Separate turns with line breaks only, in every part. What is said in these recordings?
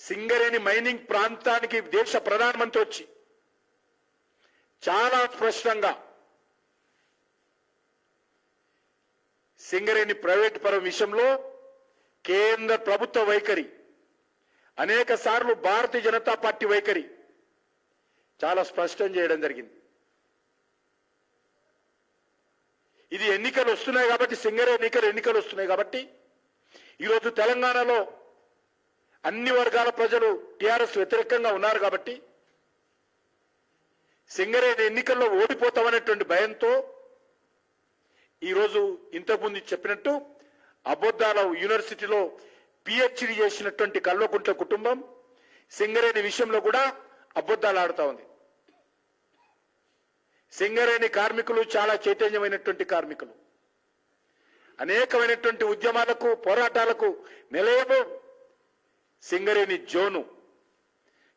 Singareni mining ప్రాంతానికి దేశ ప్రధానమంత్రి వచ్చి చాలా స్పష్టంగా సింగరేణి ప్రైవేట్ పరం విషయంలో కేంద్ర ప్రభుత్వ వైఖరి అనేక సార్లు భారతీయ జనతా పార్టీ వైఖరి చాలా స్పష్టం చేయడం జరిగింది. ఇది ఎన్నికలు వస్తున్నాయి కాబట్టి సింగరే ఎన్నికలు ఎన్నికలు వస్తున్నాయి కాబట్టి ఈరోజు తెలంగాణలో అన్ని వర్గాల ప్రజలు టీఆర్ఎస్ వ్యతిరేకంగా ఉన్నారు కాబట్టి సింగరేణి ఎన్నికల్లో ఓడిపోతామనేటువంటి భయంతో ఈరోజు ఇంతకుముందు చెప్పినట్టు అబద్ధాల యూనివర్సిటీలో పిహెచ్డి చేసినటువంటి కల్వకుంట్ల కుటుంబం సింగరేణి విషయంలో కూడా అబద్ధాలు ఆడుతా ఉంది. సింగరేణి కార్మికులు చాలా చైతన్యమైనటువంటి కార్మికులు. అనేకమైనటువంటి ఉద్యమాలకు పోరాటాలకు నిలయము సింగరేణి జోను.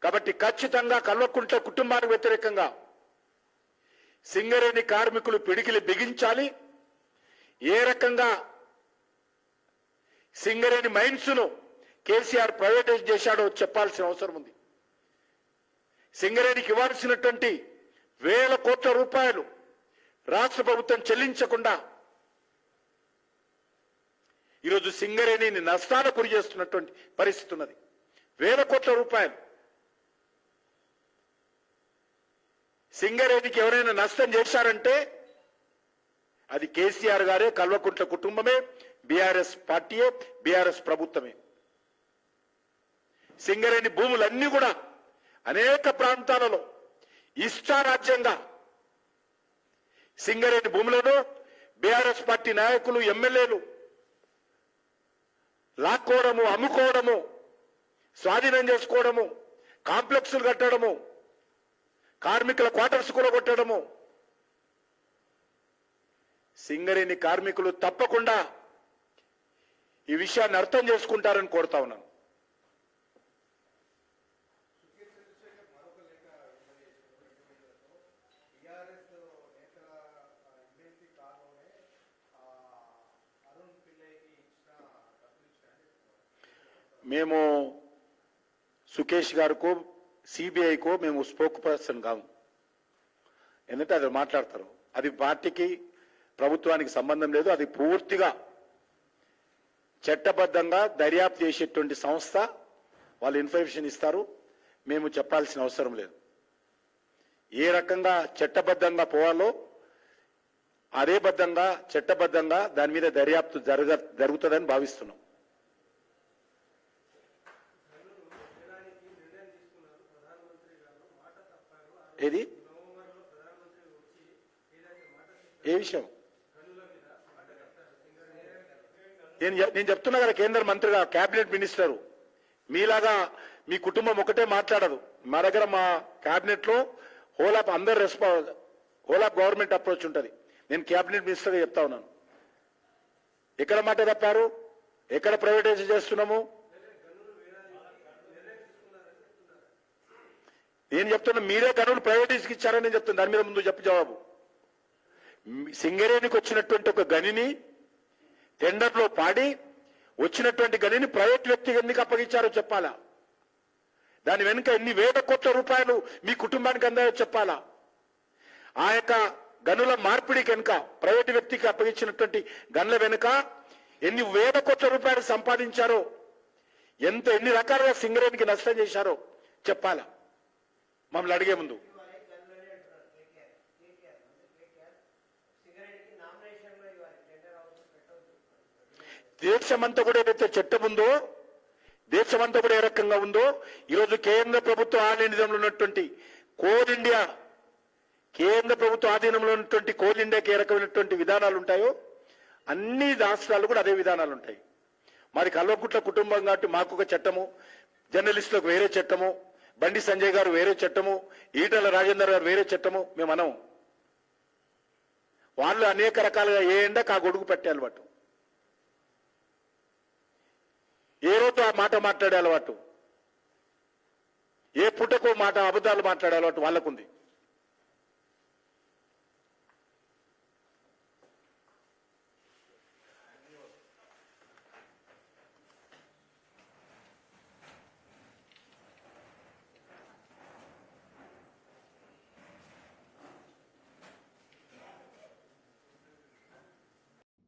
కాబట్టి ఖచ్చితంగా కల్వకుంట్ల కుటుంబానికి వ్యతిరేకంగా సింగరేణి కార్మికులు పిడికిలి బిగించాలి. ఏ రకంగా సింగరేణి మైన్స్ను కేసీఆర్ ప్రైవేటైజ్ చేశాడో చెప్పాల్సిన అవసరం ఉంది. సింగరేణికి ఇవ్వాల్సినటువంటి వేల కోట్ల రూపాయలు రాష్ట్ర ప్రభుత్వం చెల్లించకుండా ఈరోజు సింగరేణిని నష్టాలు గురి చేస్తున్నటువంటి పరిస్థితి ఉన్నది. వేల కోట్ల రూపాయలు. సింగరేణికి ఎవరైనా నష్టం చేశారంటే అది కేసీఆర్ గారే కల్వకుంట్ల కుటుంబమే బీఆర్ఎస్ పార్టీయే బీఆర్ఎస్ ప్రభుత్వమే. సింగరేణి భూములన్నీ కూడా అనేక ప్రాంతాలలో ఇష్టారాజ్యంగా సింగరేణి భూములను బీఆర్ఎస్ పార్టీ నాయకులు ఎమ్మెల్యేలు లాక్కోవడము అమ్ముకోవడము స్వాధీనం చేసుకోవడము కాంప్లెక్సులు కట్టడము కార్మికుల క్వార్టర్స్ కూడా కొట్టడము సింగరేణి కార్మికులు తప్పకుండా ఈ విషయాన్ని అర్థం చేసుకుంటారని కోరుతా ఉన్నాను. మేము సుకేష్ గారికో సిబిఐకో మేము స్పోక్ పర్సన్ కాము. ఎందుకంటే అది మాట్లాడతారు. అది పార్టీకి ప్రభుత్వానికి సంబంధం లేదు. అది పూర్తిగా చట్టబద్ధంగా దర్యాప్తు చేసేటువంటి సంస్థ. వాళ్ళు ఇన్ఫర్మేషన్ ఇస్తారు. మేము చెప్పాల్సిన అవసరం లేదు. ఏ రకంగా చట్టబద్ధంగా పోవాలో అదే బద్ధంగా చట్టబద్ధంగా దాని మీద దర్యాప్తు జరగ జరుగుతుందని భావిస్తున్నాం. ఏది? ఏ విషయం? నేను చెప్- నేను చెప్తున్నా కదా కేంద్ర మంత్రిగా కేబినెట్ మినిస్టరు. మీలాగా మీ కుటుంబం ఒకటే మాట్లాడదు. మా దగ్గర మా కేబినెట్లో హోల్ ఆఫ్ అందరు రెస్పా హోల్ ఆఫ్ గవర్నమెంట్ అప్రోచ్ ఉంటుంది. నేను కేబినెట్ మినిస్టర్గా చెప్తా ఉన్నాను. ఎక్కడ మాట తప్పారు? ఎక్కడ ప్రైవేటైజ్ చేస్తున్నాము? నేను చెప్తున్నా మీరే గనులు ప్రైవేటీస్కి ఇచ్చారని నేను చెప్తున్నా. దాని మీద ముందు చెప్పు జవాబు. సింగరేణికి వచ్చినటువంటి ఒక గనిని టెండర్లో పాడి వచ్చినటువంటి గనిని ప్రైవేట్ వ్యక్తికి ఎందుకు అప్పగించారో చెప్పాలా? దాని వెనుక ఎన్ని వేల కోట్ల రూపాయలు మీ కుటుంబానికి అందాయో చెప్పాలా? ఆ యొక్క గనుల మార్పిడి కనుక ప్రైవేట్ వ్యక్తికి అప్పగించినటువంటి గనుల వెనుక ఎన్ని వేల కోట్ల రూపాయలు సంపాదించారో ఎంత ఎన్ని రకాలుగా సింగరేణికి నష్టం చేశారో చెప్పాలా? మమ్మల్ని అడిగే ముందు. దేశమంతా కూడా ఏదైతే చట్టం ఉందో దేశమంతా కూడా ఏ రకంగా ఉందో ఈరోజు కేంద్ర ప్రభుత్వ ఆధీనంలో ఉన్నటువంటి కోల్ ఇండియా కేంద్ర ప్రభుత్వ ఆధీనంలో ఉన్నటువంటి కోల్ ఇండియాకి ఏ రకమైనటువంటి విధానాలు ఉంటాయో అన్ని రాష్ట్రాలు కూడా అదే విధానాలు ఉంటాయి. మరి కల్వకుట్ల కుటుంబం కాబట్టి మాకు ఒక చట్టము జర్నలిస్టులకు వేరే చట్టము బండి సంజయ్ గారు వేరే చట్టము ఈటల రాజేందర్ గారు వేరే చట్టము మేము మనం వాళ్ళు అనేక రకాలుగా ఏ ఎండకు ఆ గొడుగు పెట్టే అలవాటు. ఏ రోజు ఆ మాట మాట్లాడే అలవాటు. ఏ పుట్టకో మాట అబద్ధాలు మాట్లాడే అలవాటు వాళ్ళకుంది.